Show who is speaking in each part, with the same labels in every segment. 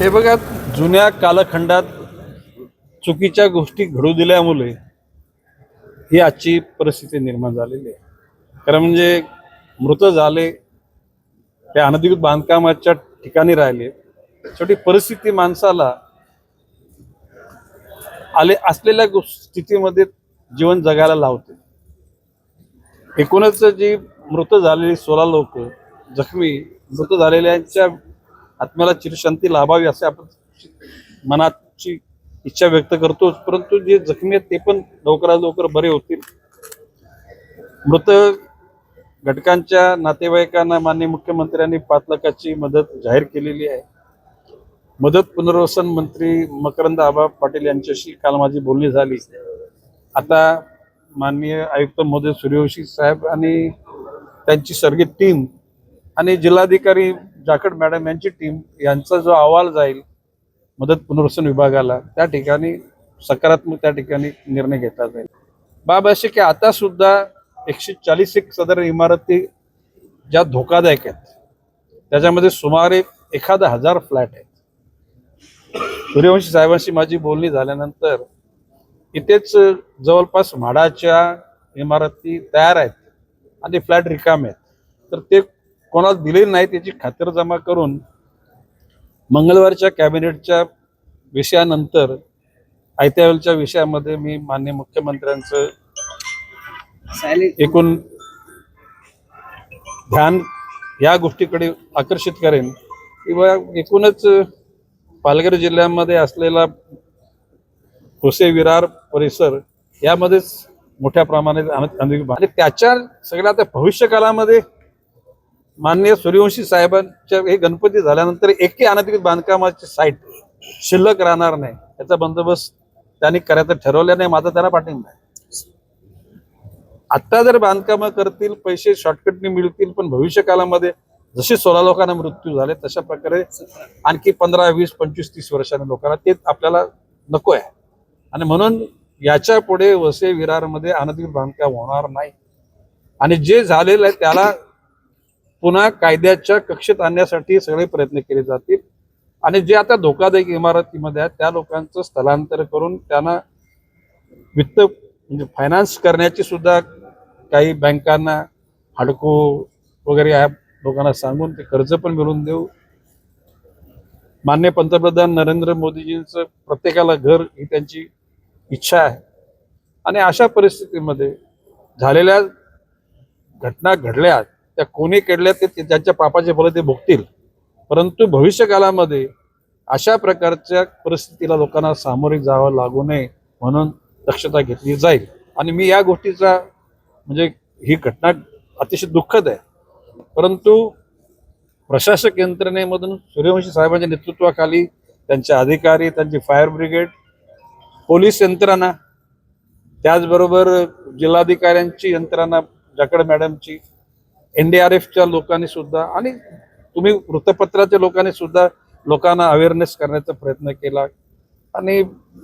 Speaker 1: हे बघा जुन्या कालखंडात चुकीच्या गोष्टी घडू दिल्यामुळे ही आजची परिस्थिती निर्माण झालेली आहे. कारण म्हणजे मृत झाले ते अनधिकृत बांधकामाच्या ठिकाणी राहिले. शेवटी परिस्थिती माणसाला आले असलेल्या स्थितीमध्ये जीवन जगायला लावते. एकूणच जी मृत झालेली सोळा लोक जखमी मृत झालेल्यांच्या आत्म्याला चिरशांती लाभावी असे आपण मनाची इच्छा व्यक्त करतोच. परंतु जे जखमी आहेत ते पण लवकरात लवकर बरे होतील. मृत घटकांच्या नातेवाईकांना माननीय मुख्यमंत्र्यांनी पाच लाखाची मदत जाहीर केलेली आहे. मदत पुनर्वसन मंत्री मकरंद आबा पाटील यांच्याशी काल माझी बोलणी झाली. आता माननीय आयुक्त महोदय सूर्यवंशी साहेब आणि त्यांची सर्गी टीम आणि जिल्हाधिकारी जाखड मॅडम यांची टीम यांचा जो अहवाल जाईल मदत पुनर्वसन विभागाला त्या ठिकाणी सकारात्मक त्या ठिकाणी निर्णय घेतला जाईल. बाब असे की आता सुद्धा एकशे चाळीस एक सदर इमारती ज्या धोकादायक आहेत त्याच्यामध्ये सुमारे एखादा हजार फ्लॅट आहेत. सूर्यवंशी साहेबांशी माझी बोलणी झाल्यानंतर इथेच जवळपास म्हाडाच्या इमारती तयार आहेत आणि फ्लॅट रिकामे आहेत. तर ते कोणाला दिले नाही त्याची खातरजमा करून मंगळवारच्या कॅबिनेटच्या विषयानंतर आयत्यावेळच्या विषयामध्ये मी मान्य मुख्यमंत्र्यांचं एकूण ध्यान या गोष्टीकडे आकर्षित करेन. किंवा एकूणच पालघर जिल्ह्यामध्ये असलेला कोसे विरार परिसर यामध्येच मोठ्या प्रमाणात आणि त्याच्या सगळ्या त्या भविष्यकालामध्ये माननीय सूर्यवंशी साहेबांच्या हे गणपती झाल्यानंतर एकही अनधिकृत बांधकामाची साईट शिल्लक राहणार नाही. याचा बंदोबस्त त्यांनी करायचं ठरवलं नाही माझा त्यांना पाठिंबा आहे. आत्ता जर बांधकामं करतील पैसे शॉर्टकटने मिळतील पण भविष्य कालामध्ये जसे सोळा लोकांना मृत्यू झाले तशा प्रकारे आणखी पंधरा वीस पंचवीस तीस वर्षांनी लोकांना ते आपल्याला नको आहे. आणि म्हणून याच्यापुढे वसे विरारमध्ये अनधिकृत बांधकाम होणार नाही. आणि जे झालेलं आहे त्याला पुन्हा कायद्याच्या कक्षेत आणण्यासाठी सगळे प्रयत्न केले जातील. आणि जे आता धोकादायक इमारतीमध्ये आहेत त्या लोकांचं स्थलांतर करून त्यांना वित्त म्हणजे फायनान्स करण्याची सुद्धा काही बँकांना हडको वगैरे ॲप लोकांना सांगून ते कर्ज पण मिळवून देऊ. मान्य पंतप्रधान नरेंद्र मोदीजींचं प्रत्येकाला घर ही त्यांची इच्छा आहे. आणि अशा परिस्थितीमध्ये झालेल्या घटना घडल्या त्या कोणी केडल्या ते त्यांच्या पापाचे फल ते भोगतील. परंतु भविष्यकालामध्ये अशा प्रकारच्या परिस्थितीला लोकांना सामोरे जावं लागू नये म्हणून दक्षता घेतली जाईल. आणि मी या गोष्टीचा म्हणजे ही घटना अतिशय दुःखद आहे. परंतु प्रशासक यंत्रणेमधून सूर्यवंशी साहेबांच्या नेतृत्वाखाली त्यांचे अधिकारी त्यांची फायर ब्रिगेड पोलीस यंत्रणा त्याचबरोबर जिल्हाधिकाऱ्यांची यंत्रणा जाकड मॅडमची एन डी आर एफच्या लोकांनी सुद्धा आणि तुम्ही वृत्तपत्राच्या लोकांनी सुद्धा लोकांना अवेअरनेस करण्याचा प्रयत्न केला. आणि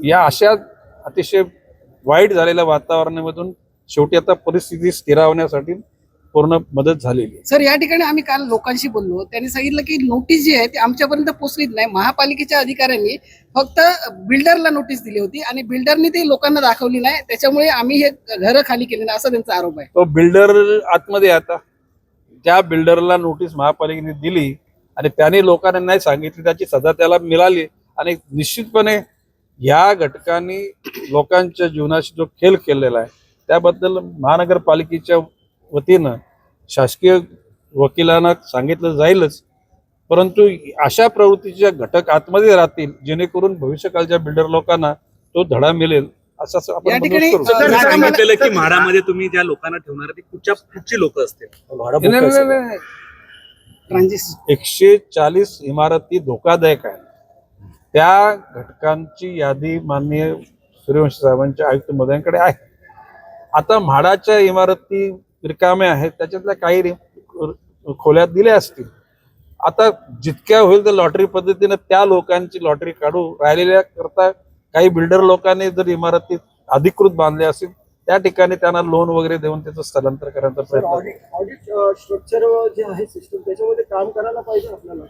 Speaker 1: या अशा अतिशय वाईट झालेल्या वातावरणामधून शेवटी आता परिस्थिती स्थिरावण्यासाठी पूर्ण मदत झालेली
Speaker 2: सर या ठिकाणी आम्ही काल लोकांशी बोललो. त्यांनी सांगितलं की नोटीस जी आहे ती आमच्यापर्यंत पोहोचलीच नाही. महापालिकेच्या अधिकाऱ्यांनी फक्त बिल्डरला नोटीस दिली होती आणि बिल्डरनी ती लोकांना दाखवली नाही. त्याच्यामुळे आम्ही हे घरं खाली केली नाही असा त्यांचा आरोप आहे.
Speaker 1: तो बिल्डर आतमध्ये आता. त्या बिल्डरला नोटीस महापालिकेने दिली आणि त्याने लोकांना नाही सांगितली त्याची सजा त्याला मिळाली. आणि निश्चितपणे या घटकांनी लोकांच्या जीवनाशी जो खेळ केलेला आहे त्याबद्दल महानगरपालिकेच्या वतीनं शासकीय वकिलांना सांगितलं जाईलच. परंतु अशा प्रवृत्तीच्या घटक आतमध्ये राहतील जेणेकरून भविष्यकाळच्या बिल्डर लोकांना तो धडा मिळेल. असं आपण
Speaker 2: या ठिकाणी,
Speaker 1: करू.
Speaker 3: सांगितलेलं की म्हाडामध्ये तुम्ही ज्या लोकांना ठेवणार आहे ते कुठच्या कुठची लोक असतील?
Speaker 1: एकशे चाळीस इमारती धोकादायक आहेत. त्या घटकांची यादी माननीय सूर्यवंशी साहेबांच्या आयुक्त महोदयांकडे आहे. आता म्हाडाच्या इमारती रिकाम्या आहेत त्याच्यातल्या काही रि- खोल्यात दिल्या असतील. आता जितक्या होईल तर लॉटरी पद्धतीने त्या लोकांची लॉटरी काढू राहिलेल्या करता काही बिल्डर लोकांनी जर इमारती अधिकृत बांधल्या असतील त्या ठिकाणी त्यांना लोन वगैरे देऊन त्याचं स्थलांतर करण्याचा प्रयत्न
Speaker 4: स्ट्रक्चर जे आहे सिस्टम त्याच्यामध्ये काम करायला पाहिजे आपल्याला.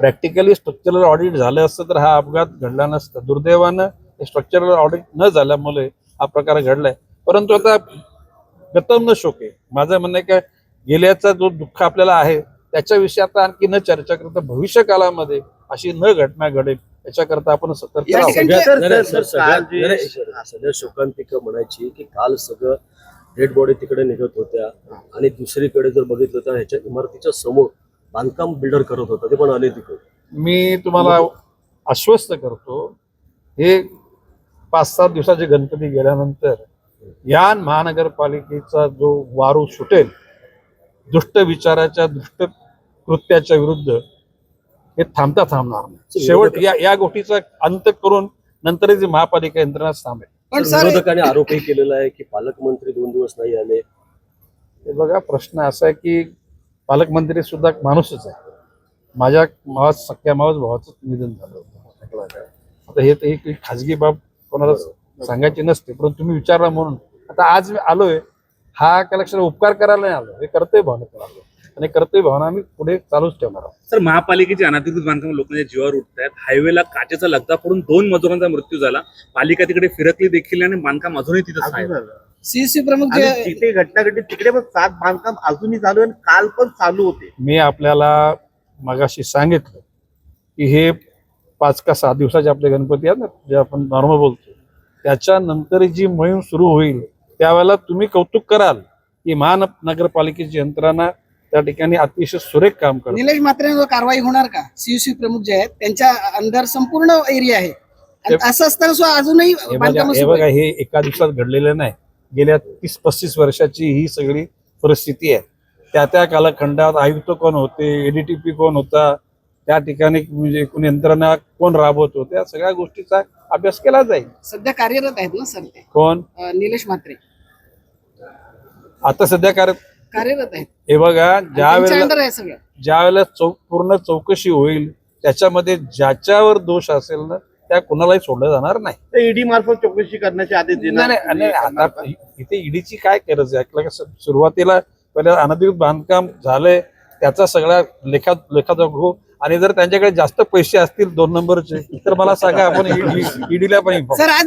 Speaker 1: प्रॅक्टिकली स्ट्रक्चरल ऑडिट झालं असतं तर हा अपघात घडला नसता दुर्दैवानं स्ट्रक्चरल ऑडिट न झाल्यामुळे हा प्रकार घडलाय परंतु आता गतम न शोके माझं म्हणणं आहे का गेल्याचा जो दुःख आपल्याला आहे त्याच्याविषयी आता आणखी न चर्चा करता भविष्य काळामध्ये अशी न घटना घडेल याच्याकरता आपण सतर्क
Speaker 2: या
Speaker 1: राहू
Speaker 2: ठिकाणी-
Speaker 4: सर, सर,
Speaker 5: शोकांतिका म्हणायची की काल सगळं डेड बॉडी तिकडे निघत होत्या आणि दुसरीकडे जर बघितलं तर ह्याच्या इमारतीच्या समोर बांधकाम बिल्डर करत होता ते पण आले तिकडे
Speaker 1: मी तुम्हाला आश्वस्त करतो हे पाच सात दिवसाचे गणपती गेल्यानंतर या महानगरपालिकेचा जो वारू सुटेल दुष्ट विचाराच्या दुष्ट कृत्याच्या विरुद्ध हे थांबता थांबणार नाही. शेवट या या गोष्टीचा अंत करून नंतरच ही महापालिका यंत्रणा थांबेल.
Speaker 2: पण
Speaker 5: विरोधकांनी आरोपही केलेला आहे की पालकमंत्री दोन दिवस नाही आले.
Speaker 1: हे बघा प्रश्न असा आहे की पालकमंत्री सुद्धा माणूसच आहे. माझ्या मावा सख्या मावस भावाचं निधन झालं होतं. आता हे तर एक खाजगी बाब कोणाला सांगायची नसते परंतु तुम्ही विचारला म्हणून. आता आज मी आलोय हा कलेक्शन उपकार करायला नाही आलो हे कर्तव्य भावना आलो आणि कर्तव्य भावना आम्ही पुढे चालूच ठेवणार आहोत.
Speaker 3: सर महापालिकेची अनधिकृत बांधकाम लोकांच्या जीवावर उठत आहेत. हायवेला काचेचा लगदा पडून दोन मजुरांचा मृत्यू झाला. पालिका तिकडे फिरकली देखील आणि बांधकाम अजूनही तिथं
Speaker 2: सीएससी प्रमुख
Speaker 4: आणि जिथे घटना घडली तिकडे पण सात बांधकाम अजूनही चालू आहे आणि काल पण चालू होते.
Speaker 1: मी आपल्याला मगाशी सांगितलं की हे पाच का सहा दिवसाचे आपले गणपती आहेत ना जे आपण नॉर्मल बोलतो. त्याच्यानंतर जी मोहीम सुरू होईल त्यावेळेला तुम्ही कौतुक कराल की महानगरपालिकेची यंत्रणा त्या ठिकाणी अतिशय सुरेख काम करते
Speaker 2: निलेश मात्रेंवर कारवाई होणार का? सीयूसी प्रमुख जे आहेत त्यांच्या अंदर संपूर्ण एरिया आहे. आणि असं असताना सुद्धा अजूनही
Speaker 1: हे बघा
Speaker 2: बांधकाम
Speaker 1: हे बघा हे एका दिवसात घडलेलं नाही. गेल्या तीस पस्तीस वर्षाची ही सगळी परिस्थिती आहे. त्या त्या कालखंडात आयुक्त कोण होते एडीटीपी कोण होता त्या ठिकाणी म्हणजे एकूण यंत्रणा कोण राबवत होत्या सगळ्या गोष्टीचा अभ्यास केला जाईल.
Speaker 2: सध्या कार्यरत आहेत ना सर ते?
Speaker 1: कोण?
Speaker 2: अं, निलेश म्हात्रे.
Speaker 1: आता सध्या काय
Speaker 2: कार्यरत आहेत.
Speaker 1: हे बघा ज्या
Speaker 2: त्यांच्या
Speaker 1: वेळेला
Speaker 2: अंडर आहे सगळं.
Speaker 1: ज्या वेळेला चौ पूर्ण चौकशी होईल त्याच्यामध्ये ज्याच्यावर दोष असेल ना त्या कुणालाही सोडलं जाणार नाही.
Speaker 4: ईडी मार्फत चौकशी करण्याचे आदेश
Speaker 1: नाही नाही, नाही आता इथे ईडीची काय गरज आहे? आपल्याला कसं सुरुवातीला पहिल्या अनधिकृत बांधकाम झालंय त्याचा सगळा लेखा लेखाजोख हो आणि जर त्यांच्याकडे जास्त पैसे असतील दोन नंबरचे तर मला सांगा आपण ईडीला पण
Speaker 2: सर आज